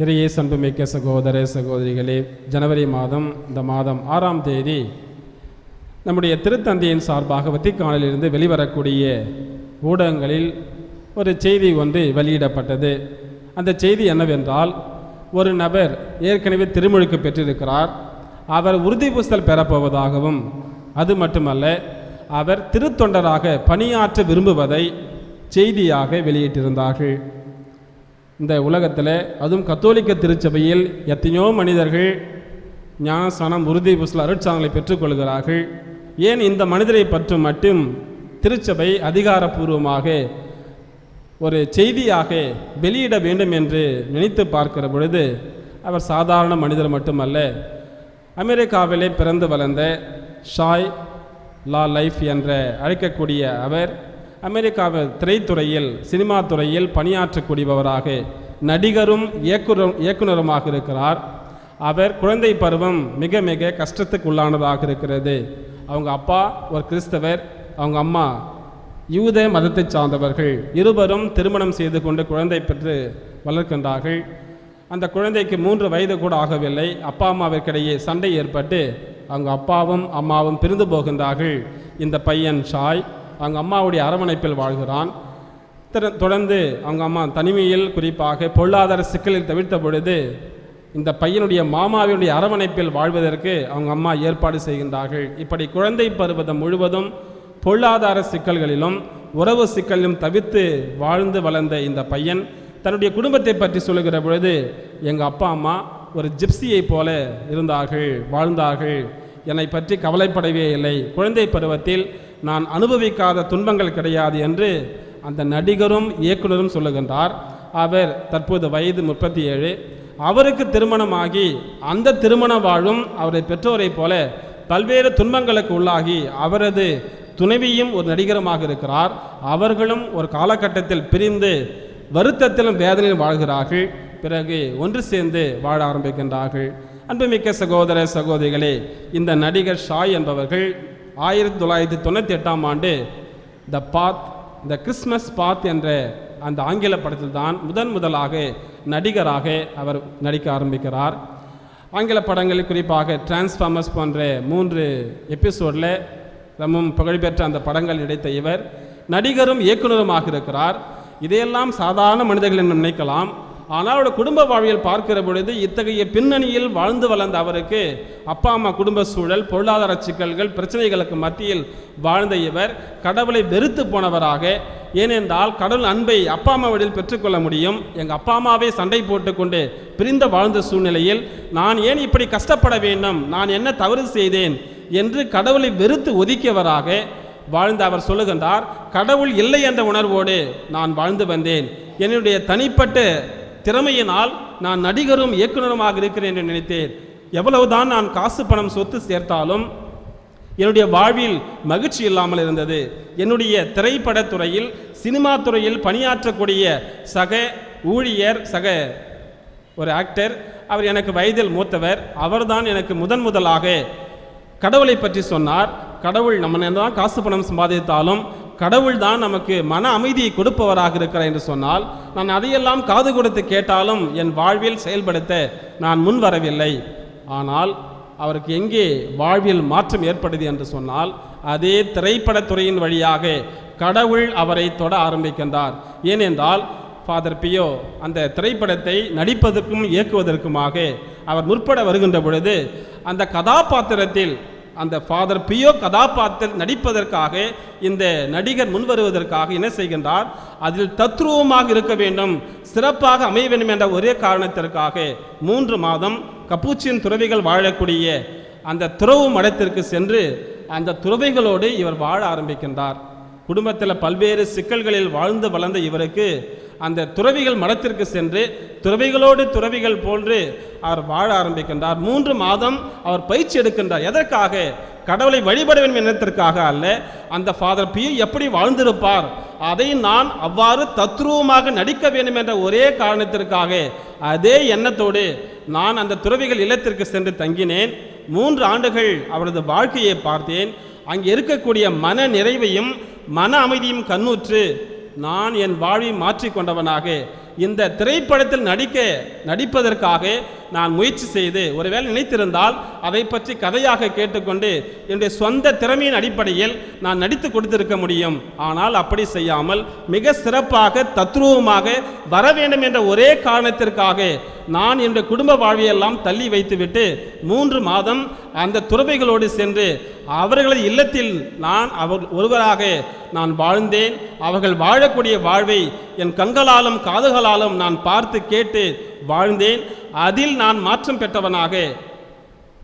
நிறைய சன்புமிக்க சகோதர சகோதரிகளே ஜனவரி மாதம் இந்த மாதம் ஆறாம் தேதி நம்முடைய திருத்தந்தையின் சார்பாக வத்திக்கானிலிருந்து வெளிவரக்கூடிய ஊடகங்களில் ஒரு செய்தி ஒன்று வெளியிடப்பட்டது. அந்த செய்தி என்னவென்றால் ஒரு நபர் ஏற்கனவே திருமுழுக்கு பெற்றிருக்கிறார். அவர் உறுதி புஸ்தல் பெறப்போவதாகவும் அது மட்டுமல்ல அவர் திருத்தொண்டராக பணியாற்ற விரும்புவதை செய்தியாக வெளியிட்டிருந்தார்கள். இந்த உலகத்தில் அதுவும் கத்தோலிக்க திருச்சபையில் எத்தனையோ மனிதர்கள் ஞானஸ்தானம் உறுதி புஸ்ல அருட்சாங்களை பெற்றுக்கொள்கிறார்கள். ஏன் இந்த மனிதரை பற்றி மட்டும் திருச்சபை அதிகாரப்பூர்வமாக ஒரு செய்தியாக வெளியிட வேண்டும் என்று நினைத்து பார்க்கிற பொழுது அவர் சாதாரண மனிதர் மட்டுமல்ல அமெரிக்காவிலே பிறந்து வளர்ந்த ஷாய் லா லைஃப் என்ற அழைக்கக்கூடிய அவர் அமெரிக்காவில் திரைத்துறையில் சினிமா துறையில் பணியாற்றக்கூடியவராக நடிகரும் இயக்குனர் இயக்குனருமாக இருக்கிறார். அவர் குழந்தை பருவம் மிக மிக கஷ்டத்துக்கு உள்ளானதாக இருக்கிறது. அவங்க அப்பா ஒரு கிறிஸ்தவர் அவங்க அம்மா யூத மதத்தை சார்ந்தவர்கள். இருவரும் திருமணம் செய்து கொண்டு குழந்தை பெற்று வளர்க்கின்றார்கள். அந்த குழந்தைக்கு மூன்று வயது கூட ஆகவில்லை. அப்பா அம்மாவிற்கிடையே சண்டை ஏற்பட்டு அவங்க அப்பாவும் அம்மாவும் பிரிந்து போகின்றார்கள். இந்த பையன் ஷாய். அவங்க அம்மாவுடைய அரவணைப்பில் வாழ்கிறான். திற- தொடர்ந்து அவங்க அம்மா தனிமையில் குறிப்பாக பொருளாதார சிக்கலில் தவிர்த்த பொழுது இந்த பையனுடைய மாமாவினுடைய அரவணைப்பில் வாழ்வதற்கு அவங்க அம்மா ஏற்பாடு செய்கின்றார்கள். இப்படி குழந்தை பருவதம் முழுவதும் பொருளாதார சிக்கல்களிலும் உறவு சிக்கலிலும் தவிர்த்து வாழ்ந்து வளர்ந்த இந்த பையன் தன்னுடைய குடும்பத்தை பற்றி சொல்லுகிற பொழுது எங்கள் அப்பா அம்மா ஒரு ஜிப்சியை போல இருந்தார்கள் வாழ்ந்தார்கள். என்னை பற்றி கவலைப்படவே இல்லை. குழந்தை பருவத்தில் நான் அனுபவிக்காத துன்பங்கள் கிடையாது என்று அந்த நடிகரும் இயக்குனரும் சொல்லுகின்றார். அவர் தற்போது வயது முப்பத்தி ஏழு அவருக்கு திருமணமாகி அந்த திருமண வாழும் அவரை பெற்றோரைப் போல பல்வேறு துன்பங்களுக்கு உள்ளாகி அவரது துணைவியும் ஒரு நடிகருமாக இருக்கிறார். அவர்களும் ஒரு காலகட்டத்தில் பிரிந்து வருத்தத்திலும் வேதனையிலும் வாழ்கிறார்கள். பிறகு ஒன்று சேர்ந்து வாழ ஆரம்பிக்கின்றார்கள். அன்புமிக்க சகோதர சகோதரிகளே இந்த நடிகர் ஷாய் என்பவர்கள் ஆயிரத்தி தொள்ளாயிரத்தி தொண்ணூற்றி எட்டாம் ஆண்டு த பாத் த கிறிஸ்மஸ் பாத் என்ற அந்த ஆங்கில படத்தில் தான் முதன் முதலாக நடிகராக அவர் நடிக்க ஆரம்பிக்கிறார். ஆங்கில படங்களில் குறிப்பாக டிரான்ஸ்ஃபார்மர்ஸ் போன்ற மூன்று எபிசோடில் ரொம்பவும் புகழ்பெற்ற அந்த படங்கள் நடித்த இவர் நடிகரும் இயக்குனருமாக இருக்கிறார். இதையெல்லாம் சாதாரண மனிதர்கள் என்று நினைக்கலாம். ஆனால் அவரோட குடும்ப வாழ்வியல் பார்க்கிற பொழுது இத்தகைய பின்னணியில் வாழ்ந்து வளர்ந்த அவருக்கு அப்பா அம்மா குடும்ப சூழல் பொருளாதார சிக்கல்கள் பிரச்சனைகளுக்கு மத்தியில் வாழ்ந்த இவர் கடவுளை வெறுத்து போனவராக. ஏனென்றால் கடவுள் அன்பை அப்பா அம்மாவிடம் பெற்றுக்கொள்ள முடியும். எங்கள் அப்பா அம்மாவே சண்டை போட்டுக்கொண்டு பிரிந்த வாழ்ந்த சூழ்நிலையில் நான் ஏன் இப்படி கஷ்டப்பட வேண்டும்? நான் என்ன தவறு செய்தேன்? என்று கடவுளை வெறுத்து ஒதுக்கியவராக வாழ்ந்த அவர் சொல்லுகின்றார் கடவுள் இல்லை என்ற உணர்வோடு நான் வாழ்ந்து வந்தேன். என்னுடைய தனிப்பட்ட திறமையினால் நான் நடிகரும் இயக்குனருமாக இருக்கிறேன் என்று நினைத்தேன். எவ்வளவுதான் நான் காசு பணம் சொத்து சேர்த்தாலும் என்னுடைய வாழ்வில் மகிழ்ச்சி இல்லாமல் இருந்தது. என்னுடைய திரைப்படத்துறையில் சினிமா துறையில் பணியாற்றக்கூடிய சக ஊழியர் சக ஒரு ஆக்டர் அவர் எனக்கு வயதில் மூத்தவர் அவர்தான் எனக்கு முதன் முதலாக கடவுளை பற்றி சொன்னார். கடவுள் நம்ம தான் காசு பணம் சம்பாதித்தாலும் கடவுள் தான் நமக்கு மன அமைதியை கொடுப்பவராக இருக்கிறார் என்று சொன்னால் நான் அதையெல்லாம் காது கொடுத்து கேட்டாலும் என் வாழ்வில் செயல்படுத்த நான் முன் வரவில்லை. ஆனால் அவருக்கு எங்கே வாழ்வில் மாற்றம் ஏற்படுது என்று சொன்னால் அதே திரைப்படத்துறையின் வழியாக கடவுள் அவரை தொட ஆரம்பிக்கின்றார். ஏனென்றால் ஃபாதர் பியோ அந்த திரைப்படத்தை நடிப்பதற்கும் இயக்குவதற்குமாக அவர் முற்பட வருகின்ற பொழுது அந்த கதாபாத்திரத்தில் அந்த ஃபாதர் பியோ கதாபாத்திரம் நடிப்பதற்காக இந்த நடிகர் முன்வருவதற்காக என்ன செய்கின்றார்? அதில் தத்ரூபமாக இருக்க வேண்டும் சிறப்பாக அமைய வேண்டும் என்ற ஒரே காரணத்திற்காக மூன்று மாதம் கப்பூச்சின் துறவிகள் வாழக்கூடிய அந்த துறவு மடத்திற்கு சென்று அந்த துறவிகளோடு இவர் வாழ ஆரம்பிக்கின்றார். குடும்பத்தில் பல்வேறு சிக்கல்களில் வாழ்ந்து வளர்ந்த இவருக்கு அந்த துறவிகள் மடத்திற்கு சென்று துறவிகளோடு துறவிகள் போன்று அவர் வாழ ஆரம்பிக்கின்றார். மூன்று மாதம் அவர் பயிற்சி எடுக்கின்றார். எதற்காக? கடவுளை வழிபட வேண்டும் எண்ணத்திற்காக அல்ல அந்த ஃபாதர் பி எப்படி வாழ்ந்திருப்பார் அதை நான் அவ்வாறு தத்ரூபமாக நடிக்க வேண்டும் என்ற ஒரே காரணத்திற்காக அதே எண்ணத்தோடு நான் அந்த துறவிகள் இல்லத்திற்கு சென்று தங்கினேன். மூன்று ஆண்டுகள் அவரது வாழ்க்கையை பார்த்தேன். அங்கே இருக்கக்கூடிய மன நிறைவையும் மன அமைதியும் கண்ணுற்று நான் என் வாழ்வை மாற்றிக்கொண்டவனாக இந்த திரைப்படத்தில் நடிக்க நடிப்பதற்காக நான் முயற்சி செய்து ஒருவேளை நினைத்திருந்தால் அதை பற்றி கதையாக கேட்டுக்கொண்டு என்னுடைய சொந்த திறமையின் அடிப்படையில் நான் நடித்து கொடுத்திருக்க முடியும். ஆனால் அப்படி செய்யாமல் மிக சிறப்பாக தத்ரூபமாக வர வேண்டும் என்ற ஒரே காரணத்திற்காக நான் என்னுடைய குடும்ப வாழ்வையெல்லாம் தள்ளி வைத்துவிட்டு மூன்று மாதம் அந்த துறவைகளோடு சென்று அவர்களது இல்லத்தில் நான் அவர் ஒருவராக நான் வாழ்ந்தேன். அவர்கள் வாழக்கூடிய வாழ்வை என் கண்களாலும் காதுகளாலும் நான் பார்த்து கேட்டு வாழ்ந்தேன். அதில் நான் மாற்றம் பெற்றவனாக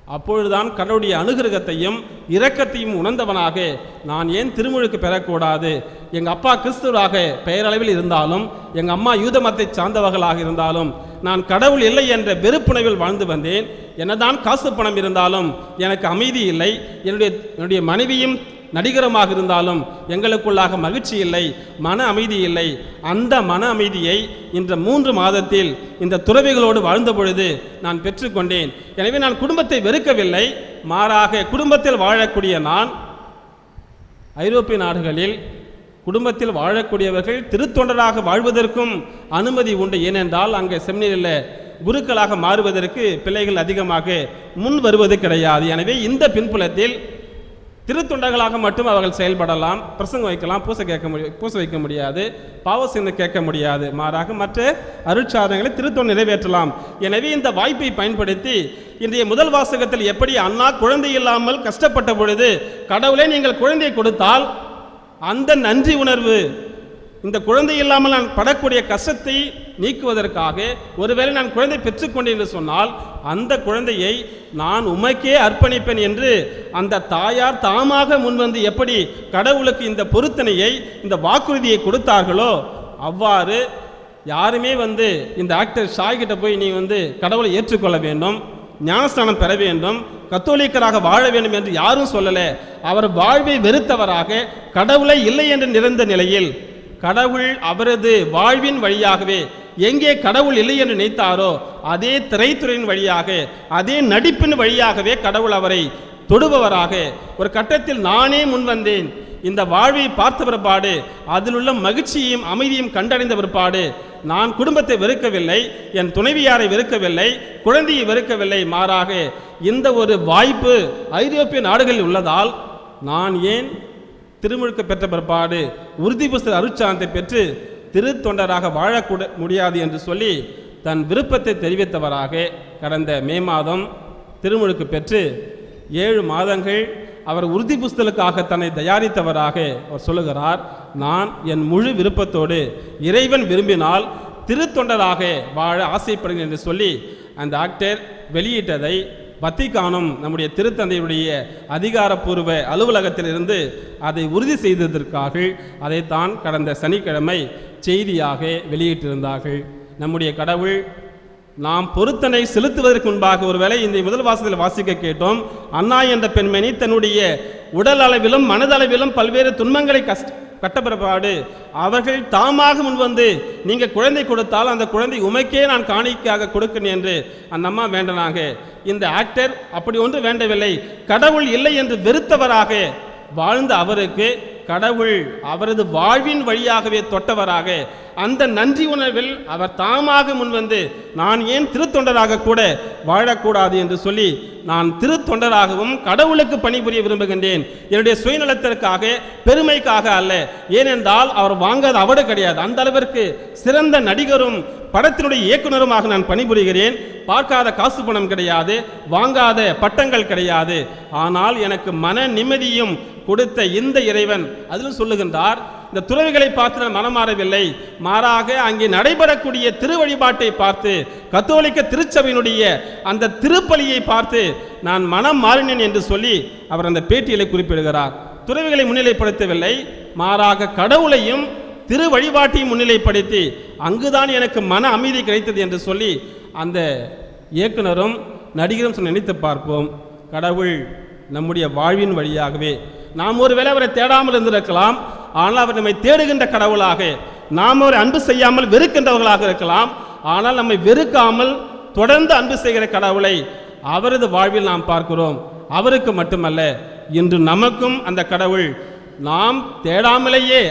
அப்பொழுதுதான் கடவுளுடைய அனுகிரகத்தையும் இரக்கத்தையும் உணர்ந்தவனாக நான் ஏன் திருமுழுக்கு பெறக்கூடாது? எங்கள் அப்பா கிறிஸ்துவராக பெயரளவில் இருந்தாலும் எங்கள் அம்மா யூத மதத்தை சார்ந்தவர்களாக இருந்தாலும் நான் கடவுள் இல்லை என்ற வெறுப்புணர்வில் வாழ்ந்து வந்தேன். என்னதான் காசு பணம் இருந்தாலும் எனக்கு அமைதி இல்லை. என்னுடைய என்னுடைய மனைவியும் நடிகரமாக இருந்தாலும் எங்களுக்குள்ளாக மகிழ்ச்சி இல்லை மன அமைதி இல்லை. அந்த மன அமைதியை இந்த மூன்று மாதத்தில் இந்த துறவிகளோடு வாழ்ந்த பொழுது நான் பெற்றுக்கொண்டேன் எனவே நான் குடும்பத்தை வெறுக்கவில்லை. மாறாக குடும்பத்தில் வாழக்கூடிய நான் ஐரோப்பிய நாடுகளில் குடும்பத்தில் வாழக்கூடியவர்கள் திருத்தொண்டராக வாழ்வதற்கும் அனுமதி உண்டு. ஏனென்றால் அங்கே செமினியில் குருக்களாக மாறுவதற்கு பிள்ளைகள் அதிகமாக முன் வருவது கிடையாது. எனவே இந்த பின்புலத்தில் திருத்தொண்டர்களாக மட்டும் அவர்கள் செயல்படலாம். பிரசங்கம் வைக்கலாம் பூசை கேட்க முடியும் பூசை வைக்க முடியாது. பாவசின்ன கேட்க முடியாது. மாறாக மற்ற அருட்சாதனங்களை திருத்தொண்டு நிறைவேற்றலாம். எனவே இந்த வாய்ப்பை பயன்படுத்தி இன்றைய முதல் வாசகத்தில் எப்படி அண்ணா குழந்தை இல்லாமல் கஷ்டப்பட்ட பொழுது கடவுளே நீங்கள் குழந்தையை கொடுத்தால் அந்த நன்றி உணர்வு இந்த குழந்தை இல்லாமல் நான் படக்கூடிய கஷ்டத்தை நீக்குவதற்காக ஒருவேளை நான் குழந்தை பெற்றுக்கொண்டேன் என்று சொன்னால் அந்த குழந்தையை நான் உமைக்கே அர்ப்பணிப்பேன் என்று அந்த தாயார் தாமாக முன்வந்து எப்படி கடவுளுக்கு இந்த பொருத்தனையை இந்த வாக்குறுதியை கொடுத்தார்களோ அவ்வாறு யாருமே வந்து இந்த ஆக்டர் ஷாய்கிட்ட போய் நீ வந்து கடவுளை ஏற்றுக்கொள்ள வேண்டும். ஞானஸ்தானம் பெற வேண்டும் கத்தோலிக்கராக வாழ வேண்டும் என்று யாரும் சொல்லலை. அவர் வாழ்வை வெறுத்தவராக கடவுளை இல்லை என்று நிறைந்த நிலையில் கடவுள் அவரது வாழ்வின் வழியாகவே எங்கே கடவுள் இல்லை என்று நினைத்தாரோ அதே திரைத்துறையின் வழியாக அதே நடிப்பின் வழியாகவே கடவுள் அவரை தொடுபவராக ஒரு கட்டத்தில் நானே முன் வந்தேன் இந்த வாழ்வை பார்த்த பிற்பாடு அதில் உள்ள மகிழ்ச்சியையும் அமைதியும் கண்டடைந்த பிற்பாடு நான் குடும்பத்தை வெறுக்கவில்லை என் துணைவியாரை வெறுக்கவில்லை குழந்தையை வெறுக்கவில்லை மாறாக இந்த ஒரு வாய்ப்பு ஐரோப்பிய நாடுகளில் உள்ளதால் நான் ஏன் திருமுழுக்கு பெற்ற பிற்பாடு உறுதி புஸ்தக அருட்சாந்தத்தை பெற்று திருத்தொண்டராக வாழக்கூட முடியாது என்று சொல்லி தன் விருப்பத்தை தெரிவித்தவராக கடந்த மே மாதம் திருமுழுக்கு பெற்று ஏழு மாதங்கள் அவர் உறுதி புஸ்தலுக்காக தன்னை தயாரித்தவராக அவர் சொல்லுகிறார் நான் என் முழு விருப்பத்தோடு இறைவன் விரும்பினால் திருத்தொண்டராக வாழ ஆசைப்படுகிறேன் என்று சொல்லி அந்த ஆக்டர் வெளியிட்டதை வத்திக்கானும் நம்முடைய திருத்தந்தையுடைய அதிகாரப்பூர்வ அலுவலகத்திலிருந்து அதை உறுதி செய்ததற்காக அதைத்தான் கடந்த சனிக்கிழமை செய்தியாக வெளியிட்டிருந்தார்கள். நம்முடைய கடவுள் நாம் பொருத்தனை செலுத்துவதற்கு முன்பாக ஒருவேளை இந்த முதல் வாசத்தில் வாசிக்க கேட்டோம் அண்ணா என்ற பெண்மணி தன்னுடைய உடல் அளவிலும் மனதளவிலும் பல்வேறு துன்பங்களை கஷ்ட கட்டப்பிறப்பாடு. அவர்கள் தாமாக முன்வந்து நீங்கள் குழந்தை கொடுத்தால் அந்த குழந்தை உமைக்கே நான் காணிக்காக கொடுக்கணும் என்று அந்த அம்மா வேண்டனாங்க இந்த ஆக்டர் அப்படி ஒன்று வேண்டவில்லை. கடவுள் இல்லை என்று வெறுத்தவராக வாழ்ந்த அவருக்கு கடவுள் அவரது வாழ்வின் வழியாகவே தொட்டவராக அந்த நன்றி உணர்வில் அவர் தாமாக முன்வந்து நான் ஏன் திருத்தொண்டராக கூட வாழக்கூடாது என்று சொல்லி நான் திருத்தொண்டராகவும் கடவுளுக்கு பணிபுரிய விரும்புகின்றேன். என்னுடைய சுயநலத்திற்காக பெருமைக்காக அல்ல. ஏனென்றால் அவர் வாங்காத அவடு கிடையாது. அந்த அளவிற்கு சிறந்த நடிகரும் படத்தினுடைய இயக்குனருமாக நான் பணிபுரிகிறேன். பார்க்காத காசு பணம் கிடையாது. வாங்காத பட்டங்கள் கிடையாது. ஆனால் எனக்கு மன நிம்மதியும் கொடுத்த இந்த இறைவன் அதில் சொல்லுகின்றார் இந்த துறவிகளை பார்த்து நான் மாறவில்லை. மாறாக அங்கே நடைபெறக்கூடிய திரு வழிபாட்டை பார்த்து கத்தோலிக்க திருச்சபையினுடைய அந்த திருப்பலியை பார்த்து நான் மனம் மாறினேன் என்று சொல்லி அவர் அந்த பேட்டியிலே குறிப்பிடுகிறார். துறவிகளை முன்னிலைப்படுத்தவில்லை. மாறாக கடவுளையும் திரு வழிபாட்டையும் முன்னிலைப்படுத்தி அங்குதான் எனக்கு மன அமைதி கிடைத்தது என்று சொல்லி அந்த இயக்குனரும் நடிகரும் நினைத்து பார்ப்போம். கடவுள் நம்முடைய வாழ்வின் வழியாகவே. நாம் ஒருவேளை அவரை தேடாமல் இருந்திருக்கலாம். ஆனால் அவர் நம்மை தேடுகின்ற கடவுளாக நாம் அவரை அன்பு செய்யாமல் வெறுக்கின்றவர்களாக இருக்கலாம். ஆனால் நம்மை வெறுக்காமல் தொடர்ந்து அன்பு செய்கிற கடவுளை அவரது வாழ்வில் நாம் பார்க்கிறோம். அவருக்கு மட்டுமல்ல இன்று நமக்கும் அந்த கடவுள் நாம் தேடாமலேயே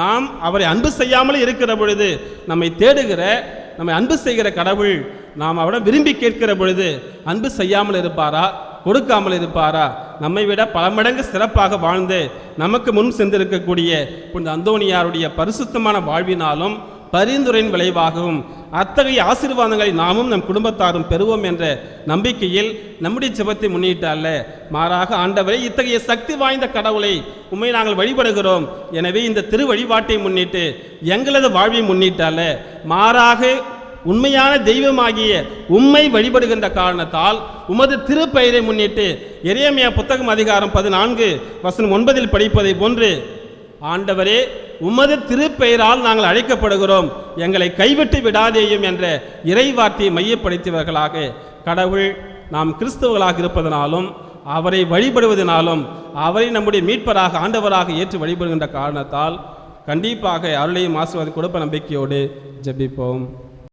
நாம் அவரை அன்பு செய்யாமலே இருக்கிற பொழுது நம்மை தேடுகிற நம்மை அன்பு செய்கிற கடவுள் நாம் அவரை விரும்பி கேட்கிற பொழுது அன்பு செய்யாமல் இருப்பாரா கொடுக்காமல் இருப்பாரா? நம்மை விட பல மடங்கு சிறப்பாக வாழ்ந்து நமக்கு முன் சென்றிருக்கக்கூடிய புனித அந்தோணியாருடைய பரிசுத்தமான வாழ்வினாலும் பரிந்துரையின் விளைவாகவும் அத்தகைய ஆசீர்வாதங்களை நாமும் நம் குடும்பத்தாரும் பெறுவோம் என்ற நம்பிக்கையில் நம்முடைய ஜபத்தை முன்னிட்டு அல்ல. மாறாக ஆண்டவரை இத்தகைய சக்தி வாய்ந்த கடவுளை உண்மை நாங்கள் வழிபடுகிறோம். எனவே இந்த திரு வழிபாட்டை முன்னிட்டு எங்களது வாழ்வை முன்னிட்டு அல்ல. மாறாக உண்மையான தெய்வமாகிய உம்மை வழிபடுகின்ற காரணத்தால் உமது திருப்பெயரை முன்னிட்டு எரேமியா புத்தகம் அதிகாரம் பதினான்கு வசனம் ஒன்பதில் படிப்பதை போன்று ஆண்டவரே உமது திருப்பெயரால் நாங்கள் அழைக்கப்படுகிறோம். எங்களை கைவிட்டு விடாதேயும் என்ற இறைவார்த்தையை மையப்படுத்தியவர்களாக கடவுள் நாம் கிறிஸ்தவர்களாக இருப்பதனாலும் அவரை வழிபடுவதனாலும் அவரை நம்முடைய மீட்பராக ஆண்டவராக ஏற்று வழிபடுகின்ற காரணத்தால் கண்டிப்பாக அருளையும் ஆசீர்வாதம் கொடுப்ப நம்பிக்கையோடு ஜபிப்போம்.